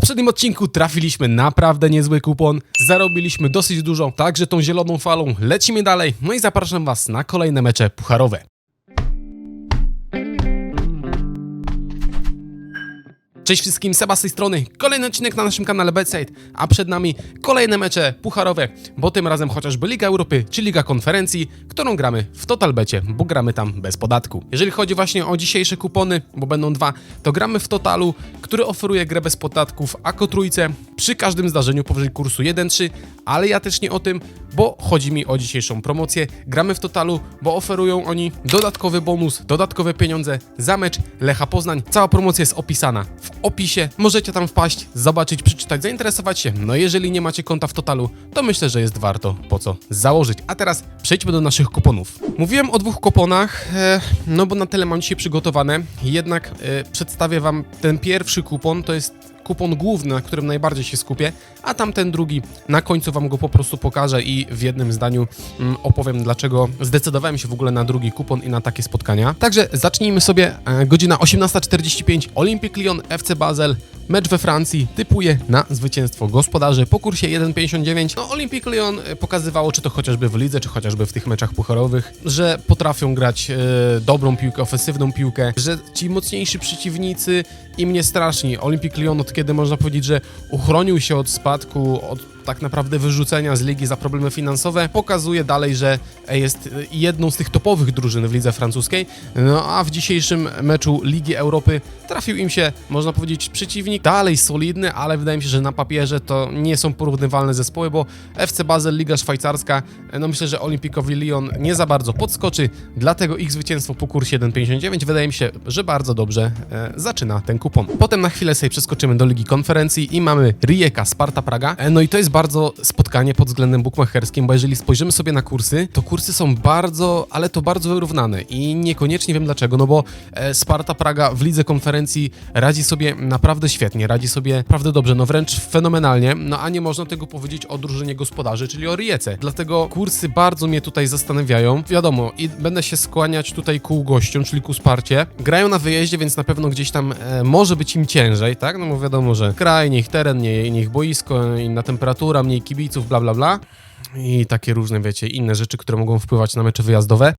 poprzednim odcinku trafiliśmy naprawdę niezły kupon, zarobiliśmy dosyć dużo, także tą zieloną falą lecimy dalej, no i zapraszam Was na kolejne mecze pucharowe. Cześć wszystkim, Seba z tej strony, kolejny odcinek na naszym kanale Bedside, a przed nami kolejne mecze pucharowe, bo tym razem chociażby Liga Europy czy Liga Konferencji, którą gramy w Totalbecie, bo gramy tam bez podatku. Jeżeli chodzi właśnie o dzisiejsze kupony, bo będą dwa, to gramy w Totalu, który oferuje grę bez podatków Ako Trójce przy każdym zdarzeniu powyżej kursu 1-3, ale ja też nie o tym, bo chodzi mi o dzisiejszą promocję. Gramy w Totalu, bo oferują oni dodatkowy bonus, dodatkowe pieniądze za mecz Lecha Poznań. Cała promocja jest opisana w opisie. Możecie tam wpaść, zobaczyć, przeczytać, zainteresować się. No jeżeli nie macie konta w Totalu, to myślę, że jest warto po co założyć. A teraz przejdźmy do naszych kuponów. Mówiłem o dwóch kuponach, e, no bo na tyle mam dzisiaj przygotowane. Jednak e, przedstawię wam ten pierwszy kupon, to jest kupon główny, na którym najbardziej się skupię, a tamten drugi na końcu wam go po prostu pokażę i w jednym zdaniu mm, opowiem, dlaczego zdecydowałem się w ogóle na drugi kupon i na takie spotkania. Także zacznijmy sobie. E, godzina 18.45, Olympic Lyon, FC Basel, mecz we Francji. Typuję na zwycięstwo gospodarzy po kursie 1,59. No, Olympic Lyon e, pokazywało, czy to chociażby w lidze, czy chociażby w tych meczach pucharowych, że potrafią grać e, dobrą piłkę, ofensywną piłkę, że ci mocniejsi przeciwnicy im nie straszni. Olympic Lyon od kiedy można powiedzieć, że uchronił się od spadku, od tak naprawdę wyrzucenia z ligi za problemy finansowe, pokazuje dalej, że jest jedną z tych topowych drużyn w lidze francuskiej. No a w dzisiejszym meczu Ligi Europy trafił im się, można powiedzieć, przeciwnik dalej solidny, ale wydaje mi się, że na papierze to nie są porównywalne zespoły, bo FC Basel, Liga Szwajcarska, no myślę, że Olympicowi Lyon nie za bardzo podskoczy, dlatego ich zwycięstwo po kursie 1,59 wydaje mi się, że bardzo dobrze e, zaczyna ten kupon. Potem na chwilę sobie przeskoczymy do Ligi Konferencji i mamy Rijeka, Sparta Praga. E, no i to jest bardzo spotkanie pod względem bukmacherskim, bo jeżeli spojrzymy sobie na kursy, to kursy są bardzo, ale to bardzo wyrównane i niekoniecznie wiem dlaczego, no bo e, Sparta Praga w lidze konferencji radzi sobie naprawdę świetnie, radzi sobie naprawdę dobrze, no wręcz fenomenalnie, no a nie można tego powiedzieć o drużynie gospodarzy, czyli o Rijece. Dlatego kursy bardzo mnie tutaj zastanawiają. Wiadomo, i będę się skłaniać tutaj ku gościom, czyli ku Sparcie. Grają na wyjeździe, więc na pewno gdzieś tam e, może być im ciężej, tak? No bo wiadomo, że kraj, niech teren, nie, niech boisko, inna mniej kibiców, bla bla bla. I takie różne, wiecie, inne rzeczy, które mogą wpływać na mecze wyjazdowe.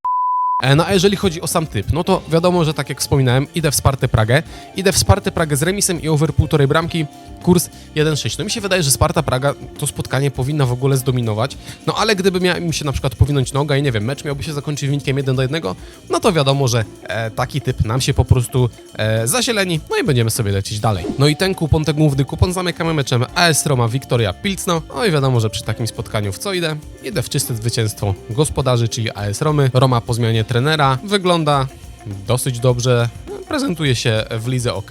E, No a jeżeli chodzi o sam typ, no to wiadomo, że tak jak wspominałem, idę w Spartę Pragę. Idę w Spartę Pragę z remisem i over półtorej bramki, kurs 1,6. No mi się wydaje, że Sparta Praga to spotkanie powinna w ogóle zdominować. No ale gdyby miała im się na przykład powinąć noga i nie wiem, mecz miałby się zakończyć wynikiem 1 do 1, no to wiadomo, że e, taki typ nam się po prostu e, zazieleni, no i będziemy sobie lecieć dalej. No i ten kupon, ten główny kupon zamykamy meczem AS Roma Wiktoria Pilcno. No i wiadomo, że przy takim spotkaniu w co idę? Idę w czyste zwycięstwo gospodarzy, czyli AS Romy. Roma po zmianie trenera wygląda dosyć dobrze. Prezentuje się w lidze ok.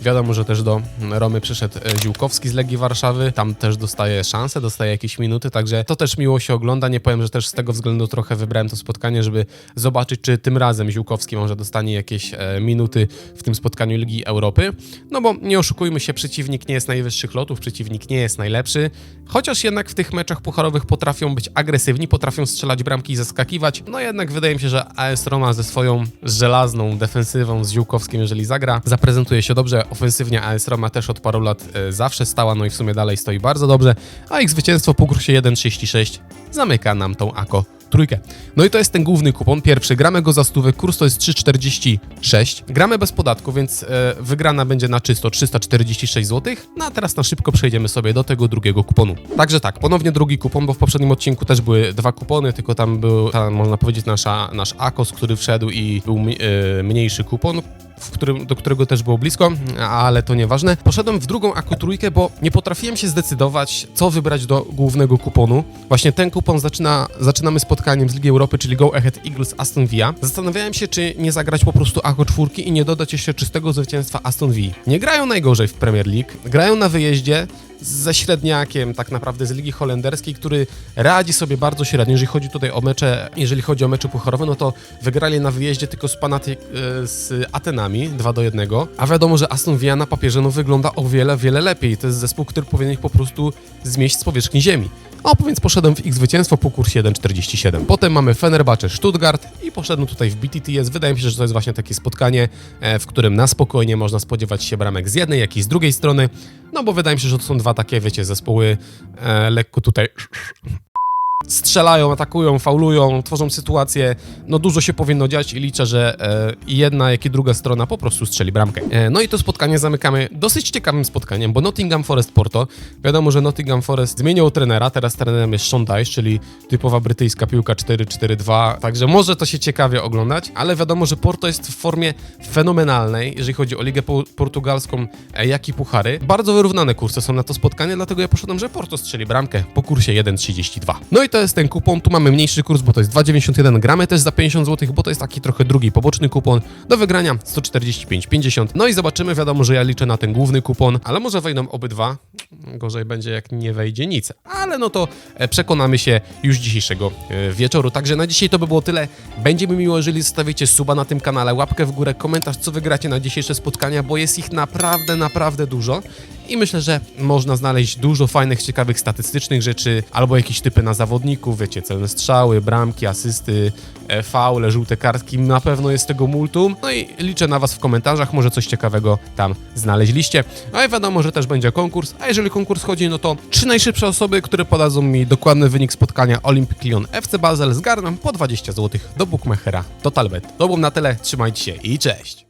Wiadomo, że też do Romy przyszedł e, Ziłkowski z Legii Warszawy. Tam też dostaje szansę, dostaje jakieś minuty, także to też miło się ogląda. Nie powiem, że też z tego względu trochę wybrałem to spotkanie, żeby zobaczyć, czy tym razem Ziłkowski może dostanie jakieś e, minuty w tym spotkaniu Ligi Europy. No bo nie oszukujmy się, przeciwnik nie jest najwyższych lotów, przeciwnik nie jest najlepszy. Chociaż jednak w tych meczach pucharowych potrafią być agresywni, potrafią strzelać bramki i zaskakiwać. No jednak wydaje mi się, że AS Roma ze swoją żelazną defensywą z Ziółkowskim, jeżeli zagra, zaprezentuje się dobrze. Ofensywnie AS Roma też od paru lat e, zawsze stała, no i w sumie dalej stoi bardzo dobrze. A ich zwycięstwo po kursie 1,36 zamyka nam tą AKO trójkę. No i to jest ten główny kupon. Pierwszy, gramy go za stówę, kurs to jest 3,46. Gramy bez podatku, więc e, wygrana będzie na czysto 346 zł. No a teraz na szybko przejdziemy sobie do tego drugiego kuponu. Także tak, ponownie drugi kupon, bo w poprzednim odcinku też były dwa kupony, tylko tam był, tam, można powiedzieć, nasza, nasz AKOS, który wszedł i był e, mniejszy kupon którym, do którego też było blisko, ale to nieważne. Poszedłem w drugą aku trójkę, bo nie potrafiłem się zdecydować, co wybrać do głównego kuponu. Właśnie ten kupon zaczyna, zaczynamy spotkaniem z Ligi Europy, czyli Go Ahead Eagles Aston Villa. Zastanawiałem się, czy nie zagrać po prostu ako czwórki i nie dodać jeszcze czystego zwycięstwa Aston Villa. Nie grają najgorzej w Premier League, grają na wyjeździe, ze średniakiem tak naprawdę z Ligi Holenderskiej, który radzi sobie bardzo średnio, jeżeli chodzi tutaj o mecze, jeżeli chodzi o mecze pucharowe, no to wygrali na wyjeździe tylko z Panaty, z Atenami 2 do 1, a wiadomo, że Aston Villa na papierze no wygląda o wiele, wiele lepiej. To jest zespół, który powinien ich po prostu zmieść z powierzchni ziemi. O, więc poszedłem w ich zwycięstwo po kursie 1,47. Potem mamy Fenerbahce Stuttgart i poszedłem tutaj w BTTS. Wydaje mi się, że to jest właśnie takie spotkanie, e, w którym na spokojnie można spodziewać się bramek z jednej, jak i z drugiej strony. No bo wydaje mi się, że to są dwa takie, wiecie, zespoły e, lekko tutaj strzelają, atakują, faulują, tworzą sytuacje. No dużo się powinno dziać i liczę, że e, i jedna, jak i druga strona po prostu strzeli bramkę. E, no i to spotkanie zamykamy dosyć ciekawym spotkaniem, bo Nottingham Forest Porto. Wiadomo, że Nottingham Forest zmienił trenera, teraz trenerem jest Sean czyli typowa brytyjska piłka 4-4-2, także może to się ciekawie oglądać, ale wiadomo, że Porto jest w formie fenomenalnej, jeżeli chodzi o Ligę po- Portugalską, e, jak i Puchary. Bardzo wyrównane kursy są na to spotkanie, dlatego ja poszedłem, że Porto strzeli bramkę po kursie 1,32. No i to jest ten kupon, tu mamy mniejszy kurs, bo to jest 2,91, gramy też za 50 zł, bo to jest taki trochę drugi, poboczny kupon, do wygrania 145,50. No i zobaczymy, wiadomo, że ja liczę na ten główny kupon, ale może wejdą obydwa, gorzej będzie jak nie wejdzie nic, ale no to e, przekonamy się już dzisiejszego e, wieczoru. Także na dzisiaj to by było tyle. Będzie mi miło, jeżeli zostawicie suba na tym kanale, łapkę w górę, komentarz, co wygracie na dzisiejsze spotkania, bo jest ich naprawdę, naprawdę dużo. I myślę, że można znaleźć dużo fajnych, ciekawych statystycznych rzeczy, albo jakieś typy na zawodników, wiecie, celne strzały, bramki, asysty, e, faule, żółte kartki, na pewno jest tego multum. No i liczę na Was w komentarzach, może coś ciekawego tam znaleźliście. No i wiadomo, że też będzie konkurs, a jeżeli konkurs chodzi, no to trzy najszybsze osoby, które podadzą mi dokładny wynik spotkania Olympic Lyon FC Basel zgarną po 20 zł do Bookmachera Totalbet. To było na tyle, trzymajcie się i cześć!